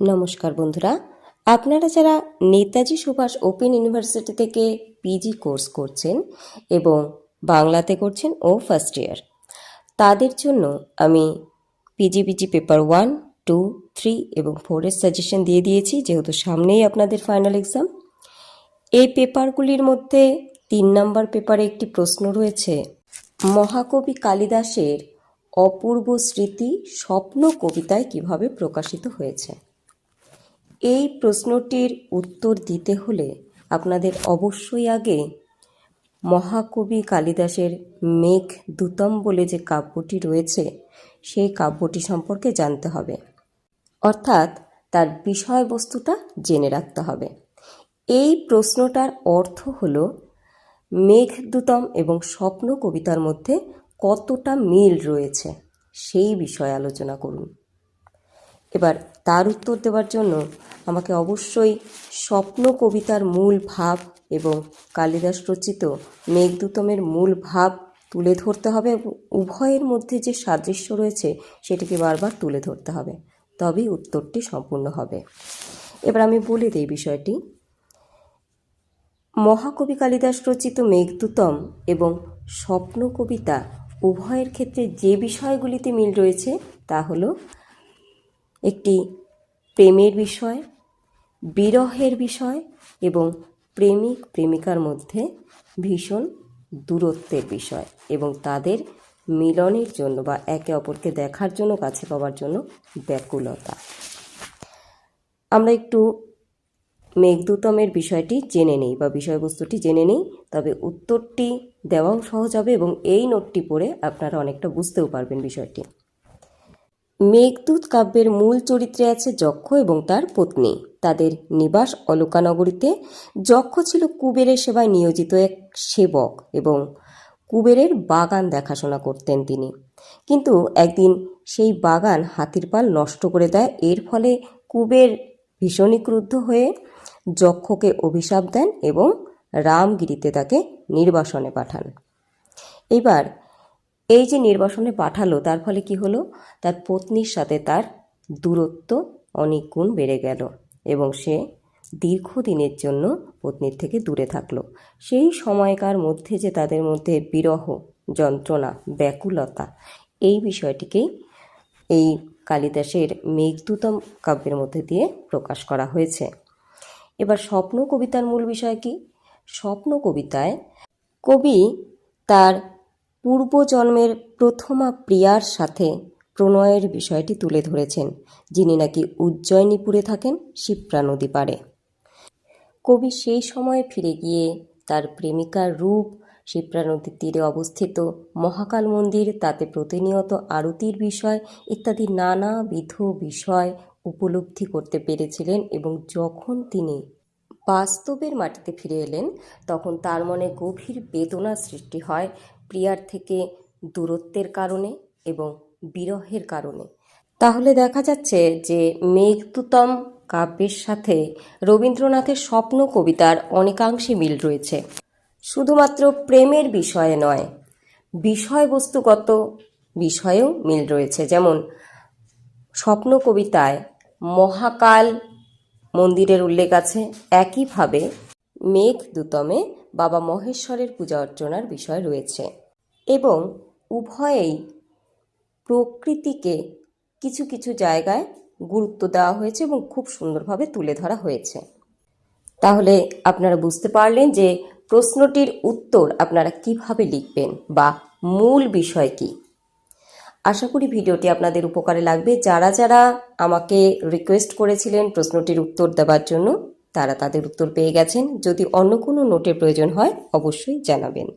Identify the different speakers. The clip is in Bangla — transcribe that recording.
Speaker 1: নমস্কার বন্ধুরা। আপনারা যারা নেতাজি সুভাষ ওপেন ইউনিভার্সিটি থেকে পিজি কোর্স করছেন এবং বাংলাতে করছেন ও ফার্স্ট ইয়ার তাদের জন্য আমি PG PG paper one two three এবং ফোরের সাজেশন দিয়ে দিয়েছি, যেহেতু সামনেই আপনাদের ফাইনাল এক্সাম এই পেপারগুলির মধ্যে তিন নম্বর পেপারে একটি প্রশ্ন রয়েছে, মহাকবি কালিদাসের অপূর্ব স্মৃতি স্বপ্ন কবিতায় কীভাবে প্রকাশিত হয়েছে? এই প্রশ্নটির উত্তর দিতে হলে আপনাদের অবশ্যই আগে মহাকবি কালিদাসের মেঘ দূতম বলে যে কাব্যটি রয়েছে, সেই কাব্যটি সম্পর্কে জানতে হবে। অর্থাৎ তার বিষয়বস্তুটা জেনে রাখতে হবে। এই প্রশ্নটার অর্থ হল মেঘদূতম এবং স্বপ্ন কবিতার মধ্যে কতটা মিল রয়েছে, সেই বিষয়ে আলোচনা করুন। এবার তার উত্তর দেওয়ার জন্য আমাকে অবশ্যই স্বপ্ন কবিতার মূল ভাব এবং কালিদাস রচিত মেঘদূতমের মূল ভাব তুলে ধরতে হবে। উভয়ের মধ্যে যে সাদৃশ্য রয়েছে, সেটিকে বারবার তুলে ধরতে হবে। তবেই উত্তরটি সম্পূর্ণ হবে। এবার আমি বলে দিই বিষয়টি। মহাকবি কালিদাস রচিত মেঘদূতম এবং স্বপ্ন কবিতা উভয়ের ক্ষেত্রে যে বিষয়গুলিতে মিল রয়েছে, তা হলো একটি প্রেমের বিষয়, বিরহের বিষয় এবং প্রেমিক, প্রেমিকার মধ্যে ভীষণ দূরত্বের বিষয় এবং তাদের মিলনের জন্য বা একে অপরকে দেখার জন্য, কাছে পাওয়ার জন্য ব্যাকুলতা। আমরা একটু মেঘদূতমের বিষয়টি জেনে নেই বা বিষয়বস্তুটি জেনে নেই, তবে উত্তরটি দেওয়াও সহজ হবে এবং এই নোটটি পড়ে আপনারা অনেকটা বুঝতেও পারবেন বিষয়টি। মেঘদূত কাব্যের মূল চরিত্রে আছে যক্ষ এবং তার পত্নী। তাদের নিবাস অলকানগরীতে। যক্ষ ছিল কুবেরের সেবায় নিয়োজিত এক সেবক এবং কুবেরের বাগান দেখাশোনা করতেন তিনি। কিন্তু একদিন সেই বাগান হাতির পাল নষ্ট করে দেয়। এর ফলে কুবের ভীষণই ক্রুদ্ধ হয়ে যক্ষকে অভিশাপ দেন এবং রামগিরিতে তাকে নির্বাসনে পাঠান। এবার এই যে নির্বাসনে পাঠালো, তার ফলে কি হলো? তার পত্নীর সাথে তার দূরত্ব অনেক গুণ বেড়ে গেল এবং সে দীর্ঘদিনের জন্য পত্নীর থেকে দূরে থাকল। সেই সময়কার মধ্যে যে তাদের মধ্যে বিরহ, যন্ত্রণা, ব্যাকুলতা, এই বিষয়টিকেই এই কালিদাসের মেঘদূতম কাব্যের মধ্যে দিয়ে প্রকাশ করা হয়েছে। এবার স্বপ্ন কবিতার মূল বিষয় কি? স্বপ্ন কবিতায় কবি তার পূর্বজন্মের প্রথমা প্রিয়ার সাথে প্রণয়ের বিষয়টি তুলে ধরেছেন, যিনি নাকি উজ্জয়িনীপুরে থাকেন শিপ্রা নদী পাড়ে। কবি সেই সময়ে ফিরে গিয়ে তার প্রেমিকার রূপ, শিপ্রা নদীর তীরে অবস্থিত মহাকাল মন্দির, তাতে প্রতিনিয়ত আরতির বিষয় ইত্যাদি নানাবিধ বিষয় উপলব্ধি করতে পেরেছিলেন এবং যখন তিনি বাস্তবের মাটিতে ফিরে এলেন, তখন তার মনে গভীর বেদনা সৃষ্টি হয় প্রিয়ার থেকে দূরত্বের কারণে এবং বিরহের কারণে। তাহলে দেখা যাচ্ছে যে মেঘদূতম কাব্যের সাথে রবীন্দ্রনাথের স্বপ্ন কবিতার অনেকাংশে মিল রয়েছে। শুধুমাত্র প্রেমের বিষয়ে নয়, বিষয়বস্তুগত বিষয়েও মিল রয়েছে। যেমন স্বপ্ন কবিতায় মহাকাল মন্দিরের উল্লেখ আছে। একইভাবে মেঘদূতমে বাবা মহেশ্বরের পূজা অর্চনার বিষয় রয়েছে এবং উভয়েই প্রকৃতিকে কিছু কিছু জায়গায় গুরুত্ব দেওয়া হয়েছে এবং খুব সুন্দরভাবে তুলে ধরা হয়েছে। তাহলে আপনারা বুঝতে পারলেন যে প্রশ্নটির উত্তর আপনারা কীভাবে লিখবেন বা মূল বিষয় কি। আশা করি ভিডিওটি আপনাদের উপকারে লাগবে। যারা যারা আমাকে রিকোয়েস্ট করেছিলেন প্রশ্নটির উত্তর দেওয়ার জন্য তারা তাদের উত্তর পেয়ে গেছেন। যদি অন্য কোনো নোটের প্রয়োজন হয় অবশ্যই জানাবেন।